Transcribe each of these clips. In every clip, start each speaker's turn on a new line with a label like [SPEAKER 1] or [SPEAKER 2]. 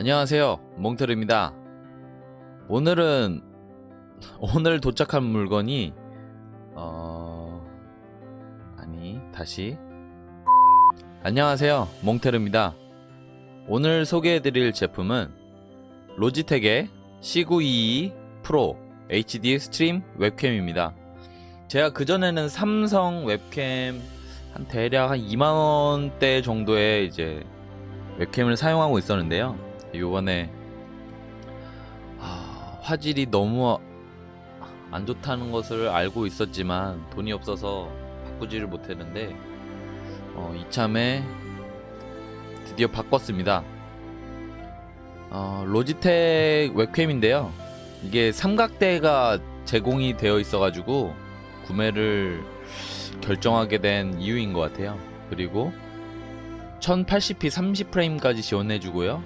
[SPEAKER 1] 안녕하세요. 몽테르입니다. 오늘은 오늘 도착한 물건이 어 아니 다시 안녕하세요. 몽테르입니다. 오늘 소개해드릴 제품은 로지텍의 C922 프로 HD 스트림 웹캠입니다. 제가 그전에는 삼성 웹캠 한 대략 한 2만원대 정도의 이제 웹캠을 사용하고 있었는데요. 요번에 아, 화질이 너무 안 좋다는 것을 알고 있었지만 돈이 없어서 바꾸지를 못했는데 어, 이참에 드디어 바꿨습니다. 어, 로지텍 웹캠인데요. 이게 삼각대가 제공이 되어 있어 가지고 구매를 결정하게 된 이유인 것 같아요. 그리고 1080p 30프레임까지 지원해주고요.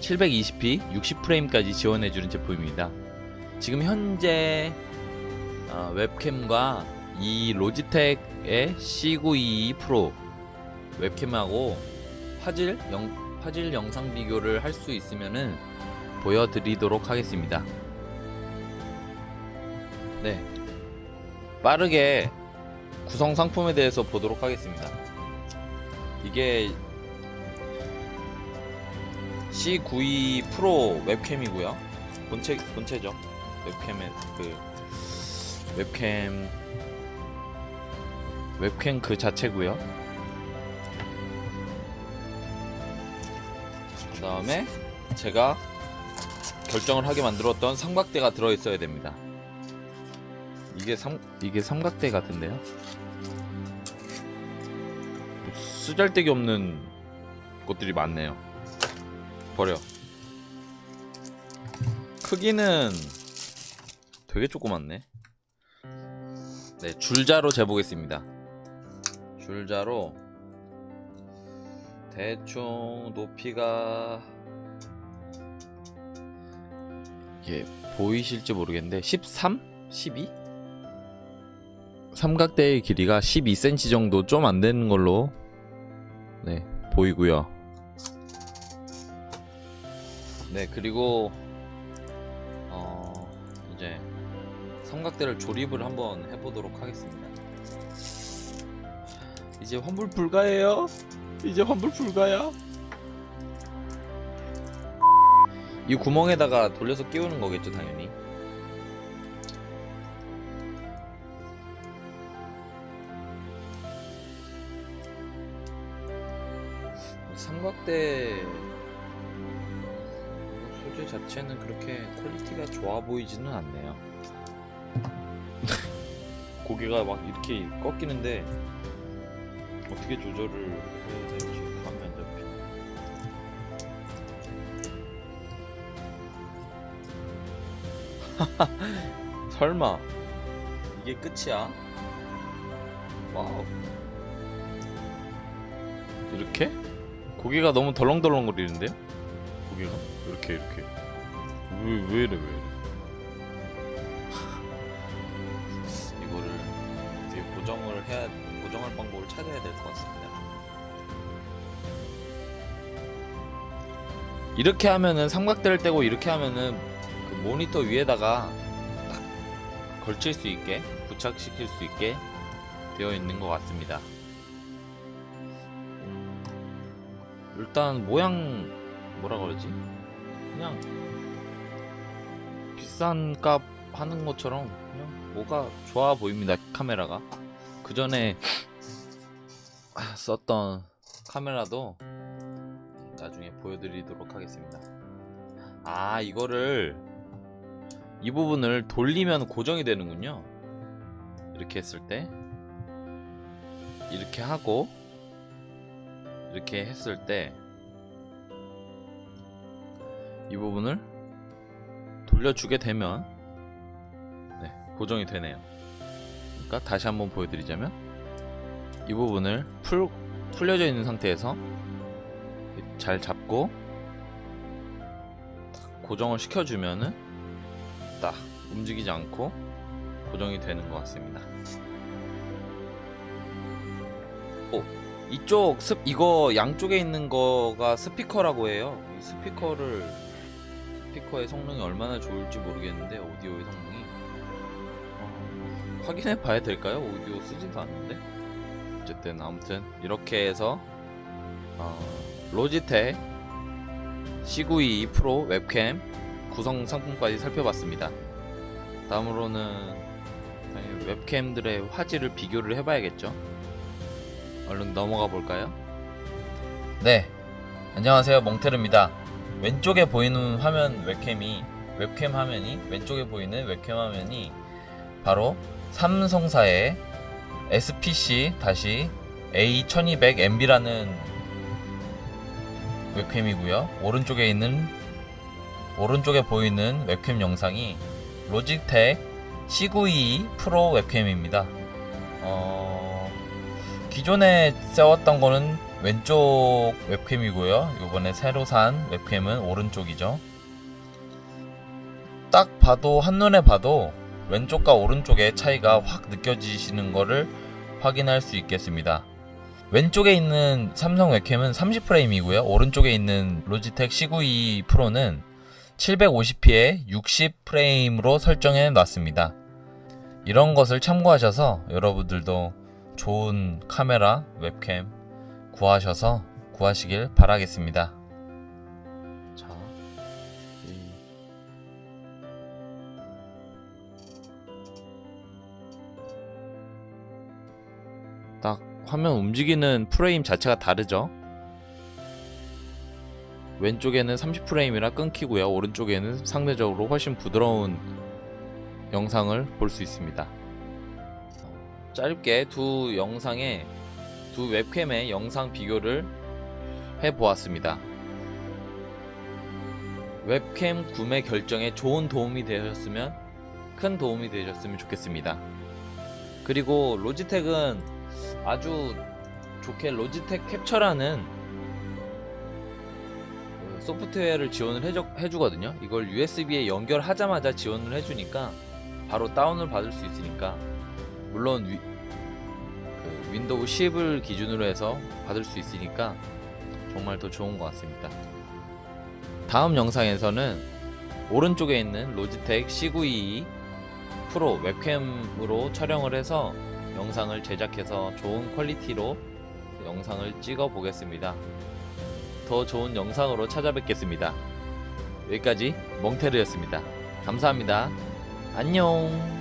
[SPEAKER 1] 720p 60프레임까지 지원해주는 제품입니다. 지금 현재 어, 웹캠과 이 로지텍의 C922 프로 웹캠하고 화질, 영, 화질 영상 비교를 할 수 있으면은 보여드리도록 하겠습니다. 네. 빠르게 구성 상품에 대해서 보도록 하겠습니다. 이게 C92 프로 웹캠이고요. 본체 본체죠. 웹캠의 그 웹캠 웹캠 그 자체고요. 그 다음에 제가 결정을 하게 만들었던 삼각대가 들어 있어야 됩니다. 이게 삼 이게 삼각대 같은데요? 쓰잘데기 없는 것들이 많네요. 버려. 크기는 되게 조그맣네. 네, 줄자로 재보겠습니다. 줄자로 대충 높이가 이게 보이실지 모르겠는데 13? 12? 삼각대의 길이가 12cm 정도 좀 안 되는 걸로 네 보이고요. 네 그리고 어 이제 삼각대를 조립을 한번 해보도록 하겠습니다. 이제 환불 불가예요. 이제 환불 불가야. 이 구멍에다가 돌려서 끼우는 거겠죠 당연히. 삼각대 소재 자체는 그렇게 퀄리티가 좋아 보이지는 않네요. 고개가 막 이렇게 꺾이는데 어떻게 조절을 해야 될지 감이 안 잡혀. 설마 이게 끝이야? 와우. 이렇게? 고개가 너무 덜렁덜렁거리는데요? 고개가? 이렇게 이렇게. 왜, 왜 이래 왜 이래? 이거를 어떻게 고정을 해야 고정할 방법을 찾아야 될 것 같습니다. 이렇게 하면은 삼각대를 떼고 이렇게 하면은 그 모니터 위에다가 딱 걸칠 수 있게 부착시킬 수 있게 되어 있는 것 같습니다. 일단 모양 뭐라 그러지? 그냥 비싼 값 하는 것처럼 그냥 뭐가 좋아 보입니다 카메라가. 그 전에 썼던 카메라도 나중에 보여드리도록 하겠습니다. 아 이거를 이 부분을 돌리면 고정이 되는군요. 이렇게 했을 때. 이렇게 하고 이렇게 했을 때 이 부분을 돌려주게 되면 네, 고정이 되네요. 그러니까 다시 한번 보여드리자면 이 부분을 풀, 풀려져 있는 상태에서 잘 잡고 딱 고정을 시켜주면은 딱 움직이지 않고 고정이 되는 것 같습니다. 오 이쪽 습 이거 양쪽에 있는 거가 스피커라고 해요. 이 스피커를 스피커의 성능이 얼마나 좋을지 모르겠는데 오디오의 성능이 어, 확인해 봐야 될까요? 오디오 쓰지도 않는데 어쨌든 아무튼 이렇게 해서 어, 로지텍 C922 프로 웹캠 구성 상품까지 살펴봤습니다. 다음으로는 웹캠들의 화질을 비교를 해봐야겠죠. 얼른 넘어가 볼까요? 네, 안녕하세요 몽테르입니다. 왼쪽에 보이는 화면 웹캠이 웹캠 화면이 왼쪽에 보이는 웹캠 화면이 바로 삼성사의 SPC-A1200MB라는 웹캠이고요. 오른쪽에 있는 오른쪽에 보이는 웹캠 영상이 로지텍 C922 프로 웹캠입니다. 어, 기존에 세웠던 거는 왼쪽 웹캠이고요. 이번에 새로 산 웹캠은 오른쪽이죠. 딱 봐도 한눈에 봐도 왼쪽과 오른쪽의 차이가 확 느껴지시는 거를 확인할 수 있겠습니다. 왼쪽에 있는 삼성 웹캠은 30프레임이고요. 오른쪽에 있는 로지텍 C922 프로는 750p에 60프레임으로 설정해 놨습니다. 이런 것을 참고하셔서 여러분들도 좋은 카메라, 웹캠 구하셔서 구하시길 바라겠습니다. 자, 이- 딱 화면 움직이는 프레임 자체가 다르죠? 왼쪽에는 30프레임이라 끊기고요. 오른쪽에는 상대적으로 훨씬 부드러운 영상을 볼 수 있습니다. 짧게 두 영상의 두 웹캠의 영상 비교를 해 보았습니다. 웹캠 구매 결정에 좋은 도움이 되셨으면 큰 도움이 되셨으면 좋겠습니다. 그리고 로지텍은 아주 좋게 로지텍 캡처라는 그 소프트웨어를 지원을 해주, 해주 거든요. 이걸 USB에 연결하자마자 지원을 해주니까 바로 다운을 받을 수 있으니까 물론 윈도우 10을 기준으로 해서 받을 수 있으니까 정말 더 좋은 것 같습니다. 다음 영상에서는 오른쪽에 있는 로지텍 C922 프로 웹캠으로 촬영을 해서 영상을 제작해서 좋은 퀄리티로 영상을 찍어 보겠습니다. 더 좋은 영상으로 찾아뵙겠습니다. 여기까지 몽테르였습니다. 감사합니다. 안녕.